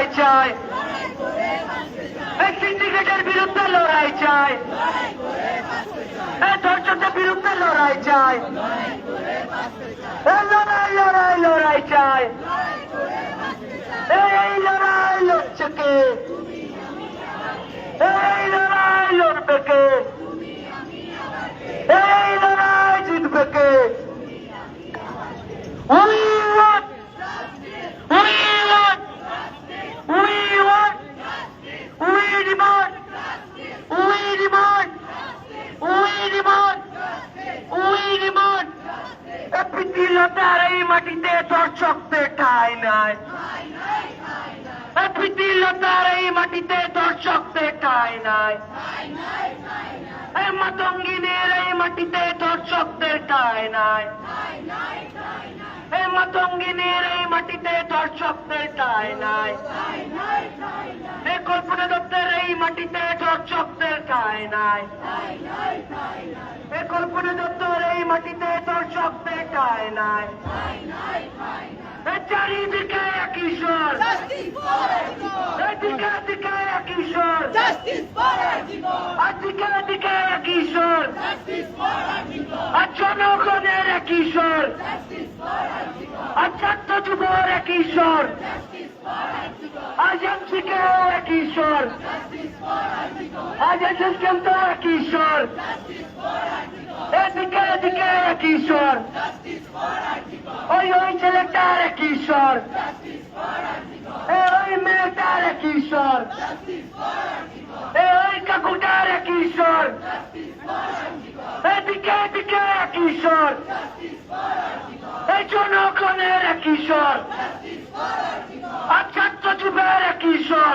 লড়াই চাই। সিন্ডিকেটের বিরুদ্ধে লড়াই চাই। ধৈর্যদের বিরুদ্ধে লড়াই চাই। লড়াই লড়াই লড়াই চাই। এই লড়াই লড়ছে কে? এই লড়াই লড়বে কে? পিতিলতার এই মাটিতে দর্শকদের ঠাই নাই। মাতঙ্গিনীর এই মাটিতে দর্শকদের ঠাই নাই। এ মাতঙ্গিনীর এই মাটিতে দর্শকদের ঠাই নাই। কল্পনা দত্তের এই মাটিতে দর্শকদের ঠাই নাই। কল্পনা দত্তের এই মাটিতে দর্শকদের ঠাই নাই। চারিদিকে জনগণের! আর ছাত্র যুবর এক ঈশ্বর Justice for Article! আজ এসএসকেম তো Article! এদিকে এদিকে Article! ওই ওই ছেলেটার এক ঈশ্বর Justice for Article! এ ওই মেয়েটার Article! এ ওই কাকুটার Article! এদিকে এদিকে Article! এই জনগণের Article! আর ছাত্র যুবের এক ঈশ্বর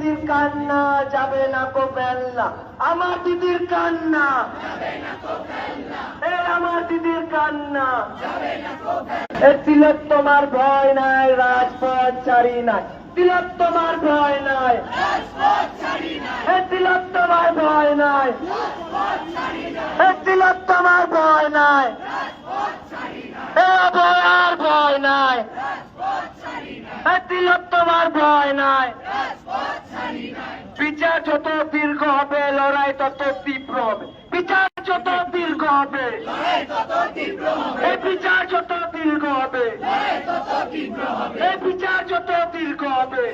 দিদির কান্না যাবে না কো বেল্লা আমার দিদির কান্না আমার দিদির কান্না। এ তিলক তোমার ভয় নাই, রাজপথ ছাড়ি নাই। তিলক তোমার ভয় নাই, এ তিলক তোমার ভয় নাই। এ তিলক তোমার ভয় নাই ভয়ার ভয় নাই। এ তিলক তোমার ভয় নাই। বিচার যত দীর্ঘ হবে লড়াই তত তীব্র হবে। বিচার যত দীর্ঘ হবে এই বিচার যত দীর্ঘ হবে এই বিচার যত দীর্ঘ হবে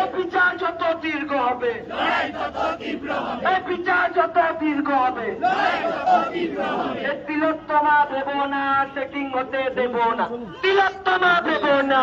এই বিচার যত দীর্ঘ হবে এই বিচার যত দীর্ঘ হবে। তিলোত্তমা দেব না সেটিং হতে দেব না। তিলোত্তমা দেব না।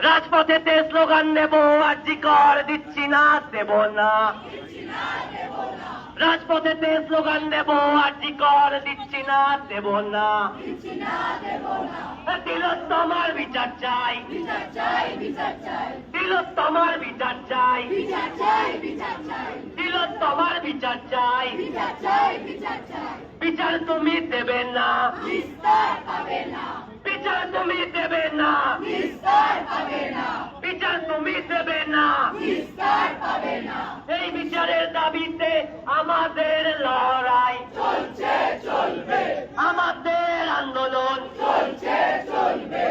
রাজপথেতে স্লোগান দেব আর্জি কর, দিচ্ছি না, দেব না। রাজপথেতে স্লোগান দেব আর্জি কর, দিচ্ছি না, দেব না। তিলোত্তমার বিচার চাই। তিলোত্তমার বিচার চাই। তিলোত্তমার বিচার চাই। বিচার তুমি দেবে না। বিচার তুমি দেবে না। বিস্তার পাবে না। বিচার তুমি দেবে না। বিস্তার পাবে না। এই বিচারের দাবিতে আমাদের লড়াই চলছে চলবে। আমাদের আন্দোলন চলছে চলবে।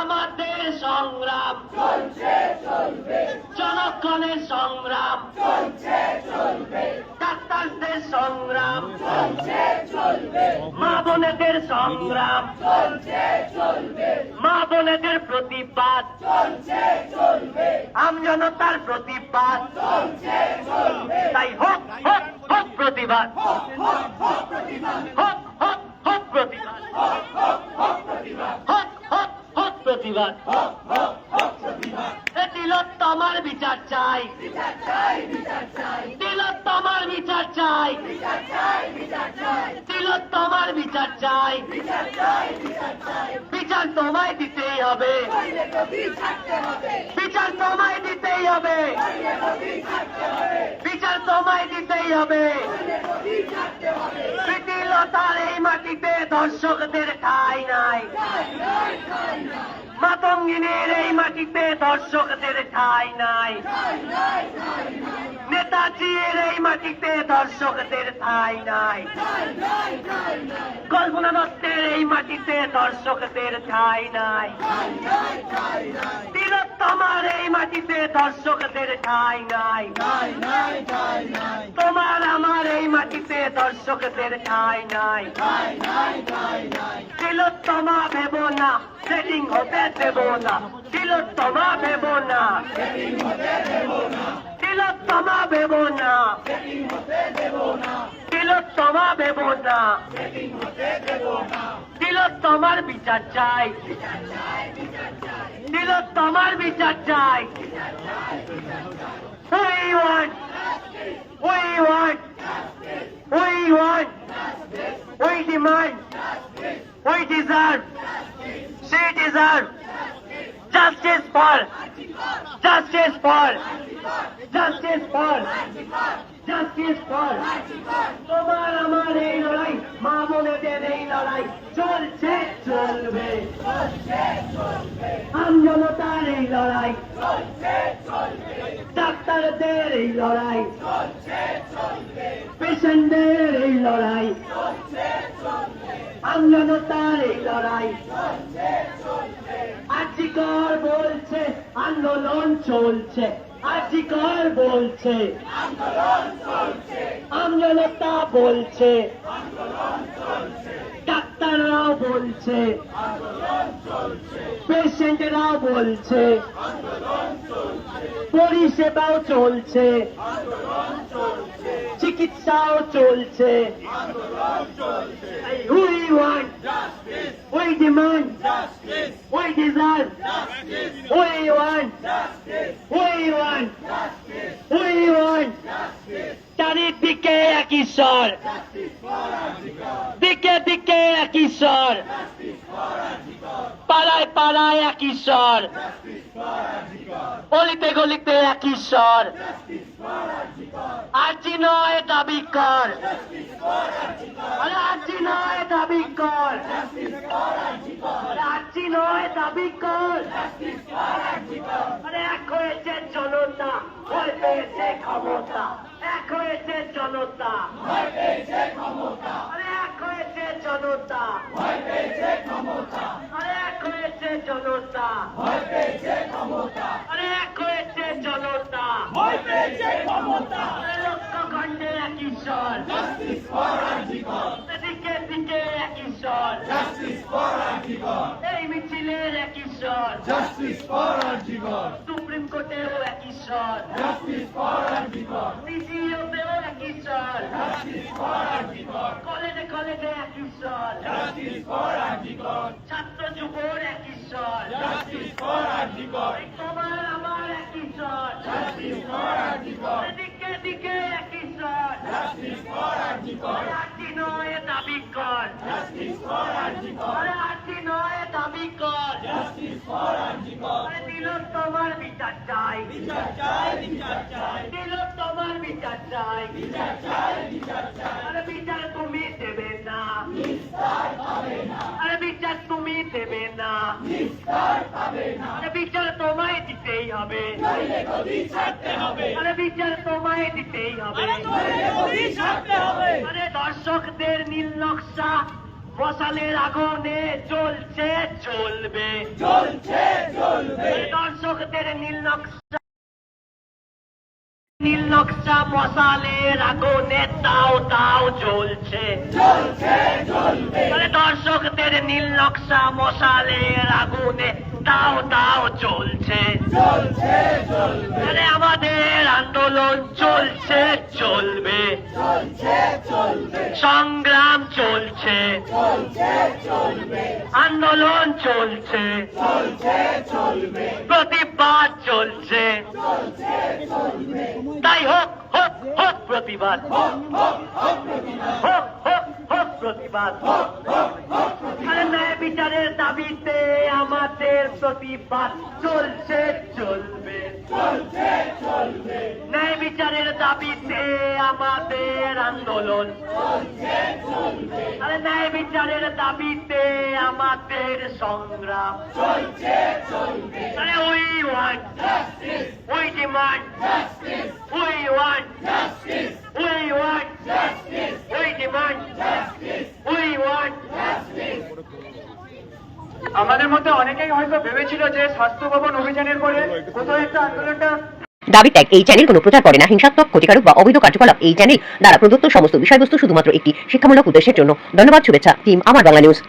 আমাদের সংগ্রাম চলছে চলবে। জনগণের সংগ্রাম চলছে চলবে। ডাক্তারদের সংগ্রাম চলছে চলবে। মা বোনেদের সংগ্রাম চলছে বোনেদের প্রতিবাদ। চলছে চলবে আমজনতার প্রতিবাদ। তাই হোক হোক প্রতিবাদ হোক হক প্রতিবাদ হোক হোক হোক প্রতিবাদ। হক হক হক প্রতিবাদ। হোক হোক হোক প্রতিবাদ। হক হক হক প্রতিবাদ। তিলোত্তমার বিচার চাই। বিচার তোমার বিচার চাই। তিলোত্তমার তোমার বিচার চাই। বিচার তোমায় দিতেই হবে। বিচার তোমায় দিতেই হবে। বিচার তোমায় দিতেই হবে। প্রীতিলতার এই মাটিতে দর্শকদের ঠাই নাই। মাতঙ্গিনীর এই মাটিতে দর্শকদের ঠাই নাই নেতাজির এই মাটিতে দর্শকদের ঠাই নাই কল্পনা দত্তের এই মাটিতে দর্শকদের ঠাই নাই তিলোত্তমার এই মাটিতে দর্শকদের ঠাই নাই তোমার আমার এই মাটিতে দর্শকদের ঠাই নাই তিলোত্তমা ভেব না সেটিং হতে দেব না। তিলোত্তমা ভেব না। না তিলোত্তমা ভেব না। না তিলোত্তমা ভেব না। না তিলোত্তমার বিচার চাই। বিচার চাই। বিচার চাই we deserve, she deserve justice for, justice for, justice for, justice for. তোমার আমার এই লড়াই মা এই লড়াই চলছে চলবে আমজনতার এই লড়াই ডাক্তারদের এই লড়াই পেশেন্টদের এই লড়াই আমজনতার এই লড়াই। আজিকর বলছে আন্দোলন চলছে। আজিকর বলছে আমজনতা বলছে। ডাক্তাররাও বলছে পেশেন্টরাও বলছে পরিষেবাও চলছে চিকিৎসাও চলছে we want we demand we deserve we want we want we want চারিদিকে একই স্বর দিকে দিকে একই স্বর পাড়ায় পাড়ায় একই স্বর গলিতে গলিতে একই স্বর আজি নয় দাবি কর। আরে আজি নয় দাবি কর। আজি নয়, দাবি কর। মানে এক হয়েছে জনতা, ভয় ক্ষমতা। এক হয়েছে জনতা আরে এক হয়েছে জনতা আরে এক হয়েছে জনতা আরে এক হয়েছে জনতা ভয় পেয়েছে ক্ষমতা আরে লক্ষ খণ্ডে এক ঈশ্বর জাস্টিস ফর আর্জিকর দিকে দিকে এক ঈশ্বর জাস্টিস ফর আর্জিকর এই মিছিলের এক ঈশ্বর জাস্টিস ফর আর্জিকর সুপ্রিম কোর্টেও এক ঈশ্বর জাস্টিস ফর আর্জিকর সিজিওতেও এক ঈশ্বর জাস্টিস ফর কলেজে কলেজে এক ঈশ্বর জাস্টিস ফর ছাত্র যুব কর Justice for Arjikor. তোমার আমার স্বর Justice for Arjikor. দিকে দিকে স্বর Justice for Arjikor. আছি নয় দাবি কর for Arjikor. আরে নয় দাবি কর for Arjikor. দিল তোমার বিচার চাই বিচার চাই, বিচার চাই, দিল তোমার বিচার চাই বিচার চাই, বিচার চাই। আরে বিচার তুমি দেবে না আরে বিচার তুমি দেবে না নিস্তার পাবে না। আরে বিচার তোমায় দিতেই হবে নইলে গদি ছাড়তে হবে। আরে বিচার তোমায় দিতেই হবে নইলে গদি ছাড়তে হবে। আরে দর্শকদের নীল নকশা মশালের আগুনে চলছে চলবে চলছে, চলবে। দর্শকদের নীল নকশা নীল নকশা মশালের আগুনে তাও তাও জ্বলছে। দর্শকদের নীল নকশা মশালের আগুনে তাও তাও চলছে চলবে। আমাদের আন্দোলন চলছে চলবে। সংগ্রাম চলছে। আন্দোলন প্রতিবাদ। আরে ন্যায় বিচারের দাবিতে আমাদের প্রতিবাদ চলছে চলবে ন্যায় বিচারের দাবিতে আমাদের আন্দোলন আরে ন্যায় বিচারের দাবিতে আমাদের সংগ্রাম। আরে we want Justice, demand justice, we want justice, we want justice, we demand justice, we want justice. আমাদের মধ্যে অনেকেই হয়তো ভেবেছিল যে স্বাস্থ্য ভবন অভিযানের পরে কোথাও একটা আন্দোলনটা দাবি ত্যাগ এই চ্যানেল কোনো প্রচার করে না। হিংসাত্মক, ক্ষতিকারক বা অবৈধ কার্যকলাপ এই চ্যানেল দ্বারা প্রদত্ত সমস্ত বিষয়বস্তু শুধুমাত্র একটি শিক্ষামূলক উদ্দেশ্যের জন্য। ধন্যবাদ, শুভেচ্ছা, টিম, আমার বাংলা নিউজ